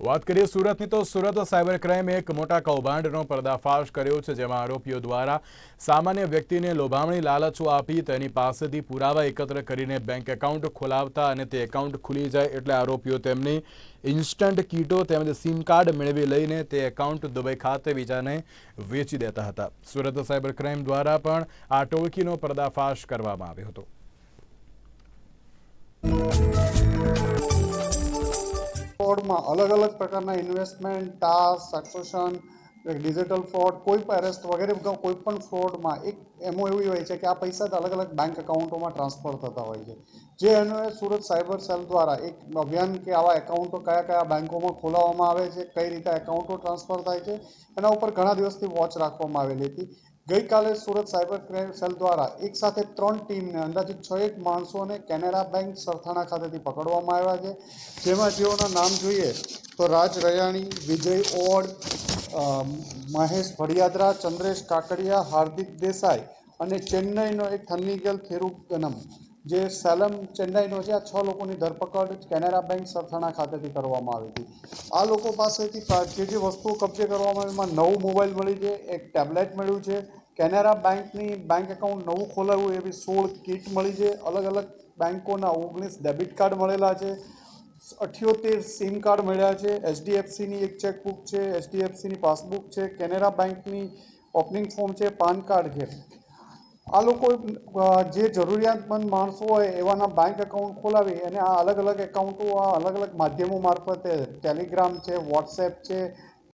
વાત કરીએ સુરતની તો સુરત સાયબર ક્રાઇમે એક મોટા કૌભાંડનો પર્દાફાશ કર્યો છે, જેમાં આરોપીઓ દ્વારા સામાન્ય વ્યક્તિને લોભામણી લાલચો આપી તેની પાસેથી પુરાવા એકત્ર કરીને બેંક એકાઉન્ટ ખોલાવતા અને તે એકાઉન્ટ ખુલી જાય એટલે આરોપીઓ તેમની ઇન્સ્ટન્ટ કીટો તેમજ સિમ કાર્ડ મેળવી લઈને તે એકાઉન્ટ દુબઈ ખાતે બીજાને વેચી દેતા હતા. સુરત સાયબર ક્રાઇમ દ્વારા પણ આ ટોળકીનો પર્દાફાશ કરવામાં આવ્યો હતો. ફ્રોડમાં અલગ અલગ પ્રકારના investment, task succession digital fraud, કોઈ પણ એરેસ્ટ વગેરે કોઈ પણ ફ્રોડમાં એક એમો એવું હોય છે કે આ પૈસા અલગ અલગ બેંક એકાઉન્ટોમાં ટ્રાન્સફર થતા હોય છે. જે એનો સુરત સાયબર સેલ દ્વારા એક અભિયાન કે આવા એકાઉન્ટો કયા કયા બેંકોમાં ખોલાવવામાં આવે છે, કઈ રીતે એકાઉન્ટો ટ્રાન્સફર થાય છે, એના ઉપર ઘણા દિવસથી વોચ રાખવામાં આવેલી હતી. ગઈકાલે સુરત સાયબર ક્રાઇમ સેલ દ્વારા એક સાથે ત્રણ ટીમને અંદાજિત છ એક માણસોને કેનેરા બેંક સરથાણા ખાતેથી પકડવામાં આવ્યા છે. જેમાં જેઓના નામ જોઈએ તો રાજ રયાણી, વિજય ઓડ મહેશ ભડિયાદરા, ચંદ્રેશ કાકડિયા, હાર્દિક દેસાઈ અને ચેન્નઈનો એક થન્નીગલ થેરુગનમ જે સેલમ ચેન્નઈનો છે. આ છ લોકોની ધરપકડ કેનેરા બેંક સરથાણા ખાતેથી કરવામાં આવી હતી. આ લોકો પાસેથી જે જે વસ્તુઓ કબજે કરવામાં આવી એમાં નવું મોબાઈલ મળી છે, એક ટેબ્લેટ મળ્યું છે કેનેરા બેંકની બેંક એકાઉન્ટ નવું ખોલાવ્યું એવી સોળ કીટ મળી છે. અલગ અલગ બેંકોના ઓગણીસ ડેબિટ કાર્ડ મળેલા છે. અઠ્યોતેર સિમ કાર્ડ મળ્યા છે. એચડીએફસીની એક ચેકબુક છે, એચડીએફસીની પાસબુક છે, કેનેરા બેંકની ઓપનિંગ ફોર્મ છે, પાન કાર્ડ છે. આ લોકો જે જરૂરિયાતમંદ માણસો હોય એવાના બેંક એકાઉન્ટ ખોલાવી અને આ અલગ અલગ એકાઉન્ટો, આ અલગ અલગ માધ્યમો મારફતે ટેલિગ્રામ છે, વોટ્સએપ છે